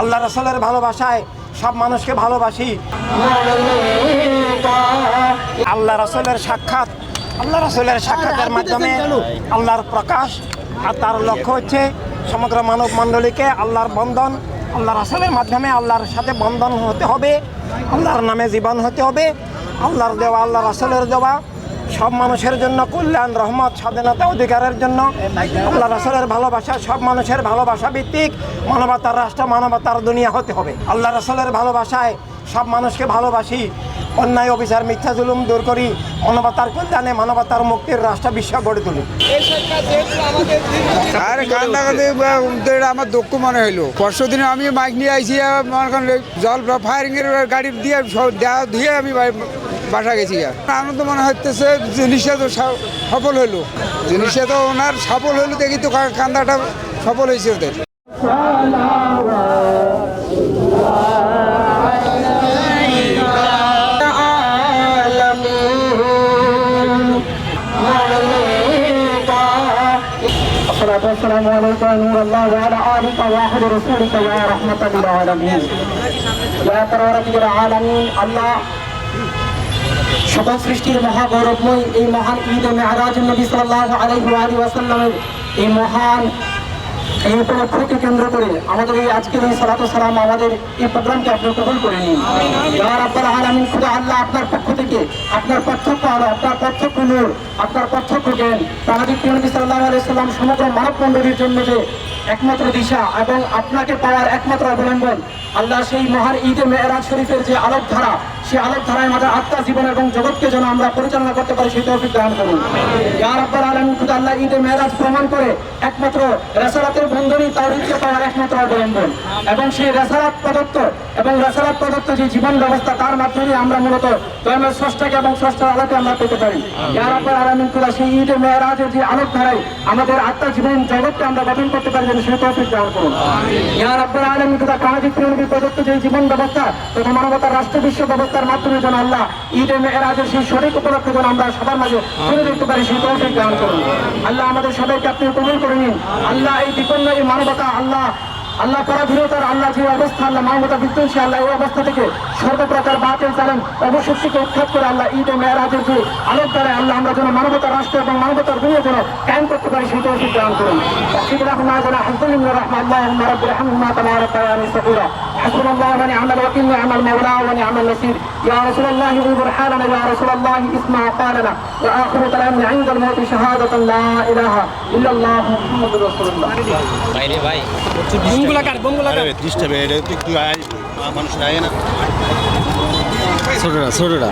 আল্লাহ রসুলের ভালোবাসায় সব মানুষকে ভালোবাসি। আল্লাহ রসুলের সাক্ষাৎ, আল্লাহ রসুলের সাক্ষাতের মাধ্যমে আল্লাহর প্রকাশ আর তার লক্ষ্য হচ্ছে সমগ্র মানব মণ্ডলীকে আল্লাহর বন্ধন, আল্লাহ রসুলের মাধ্যমে আল্লাহর সাথে বন্ধন হতে হবে, আল্লাহর নামে জীবন হতে হবে, আল্লাহর দেওয়া, আল্লাহ রসুলের দেওয়া সব মানুষের জন্য কল্যাণ, রহমত, স্বাধীনতা, অধিকারের জন্য। আল্লাহ রসলের ভালোবাসা, সব মানুষের ভালোবাসা ভিত্তিক। মানবতার রাষ্ট্র, মানবতার দুনিয়া হতে হবে। আল্লাহ রসুলের ভালোবাসায় সব মানুষকে ভালোবাসি, অন্যায়, অবিচার, মিথ্যা, জুলুম দূর করি, মানবতার কল্যাণে, মানবতার মুক্তির রাষ্ট্র বিশ্ব গড়ে তুলি। আরে আমার দুঃখ মনে হইল। পরশু দিনে আমি মাইক নিয়ে আইসি জল ফায়ারিং এর গাড়ি দিয়ে দিয়ে আমি বাসা গেছি গা। আনন্দ মনে হইতেছে জিনিসটা তো সা- সফল হইলো জিনিসটা তো ওনার সফল হইলো দেখি তো কা- কান্দাটা সফল হয়েছে ওদের الصلاة والسلام عليك يا نور الله وعلى آلك وأحد رسولك يا رحمة للعالمين يا تبارك العالمين الله সকল সৃষ্টির মহাগৌরবময় এই মহান ঈদ এ মেহরাজ নবী সাল্লাল্লাহু আলাইহি ওয়া ওয়াসাল্লামের এই মহান, এই উপলক্ষকে কেন্দ্র করে আমাদের এই আজকের এই সালাত সালাম, আমাদের এই প্রোগ্রামকে আপনি কবুল করে নিন। ইয়া রাব্বাল আলামিন, খুদা আল্লাহ আপনার পক্ষ থেকে আপনার প্রত্যক্ষ আলো, আপনার প্রত্যক্ষ নূর, আপনার প্রত্যক্ষ জ্ঞান তাহাদিক নবী সাল্লাল্লাহু আলাইহি সাল্লাম সমগ্র মানব মণ্ডলীর জন্য যে একমাত্র দিশা এবং আপনাকে পাওয়ার একমাত্র অবলম্বন, আল্লাহ সেই মহান ঈদে মেহরাজ শরীফের যে আলোক সেই আলোক ধারায় আমাদের আত্মা, জীবন এবং জগৎকে যেন আমরা পরিচালনা করতে পারি, সেই তৌফিক দান করুন। ইয়া রাব্বাল আলামিন খুদা আল্লাহ ঈদে মেহরাজ প্রমাণ করে, একমাত্র রেসালাতের বন্ধনই তাওহীদকে পাওয়ার একমাত্র অবলম্বন। এবং সেই রেসালাত প্রদত্ত, এবং রেসালাত প্রদত্ত যে জীবন ব্যবস্থা, তার মাধ্যমে আমরা মূলত দয়ামের স্রষ্টাকে এবং স্রষ্টার আলোকে আমরা পেতে পারি। ইয়া রাব্বাল আলামিন খুদা সেই ঈদে মেহরাজের যে আলোক ধারায় আমাদের আত্মা, জীবন, জগৎকে আমরা গঠন করতে পারি যেন সেই তৌফিক দান করুন। ইয়া রাব্বাল আলামিন খুদা কামাজিক প্রিয়নবী প্রদত্ত যে জীবন ব্যবস্থা, তথা মানবতার রাষ্ট্র বিশ্ব ব্যবস্থার মাধ্যমে যেন আল্লাহ ঈদে মেহরাজের সেই সঠিক উপলক্ষে যেন আমরা সবার মাঝে তুলে দেখতে পারি, সেই তৌফিক দান করুন। আল্লাহ আমাদের সবাইকে আপনি কবুল করে নিন। আল্লাহ এই বিপন্ন এই মানবতা, আল্লাহ আল্লাহ পরাধীনতার আল্লাহ যে অবস্থা, আল্লাহ মানবতা বিধ্বংসী, আল্লাহ এই অবস্থা থেকে সর্বপ্রকার বাতিল চালেন অবশক্তিকে উৎখাত করে আল্লাহ ঈদ ও মেয়েরাজের যে আলোক দ্বারা আল্লাহ আমরা যেন মানবতার রাষ্ট্র এবং মানবতার দুনিয়া যেন কায়েম করতে পারি, সেই তৌফিক দান করুন। হাসবুলিম রহমান আল্লাহ রব্বুর রহমা তোমার তায়ানি সকুরা حسبنا الله ونعم الوكيل ونعم المولى ونعم النصير يا رسول الله انظر حالنا يا رسول الله اسمع قالنا واخر كلامنا عند الموت شهاده لا اله الا الله محمد رسول الله বাইরে ভাই আরে ত্রিশটা বেড একটু আয় মানুষ আয় না ছোটরা ছোটরা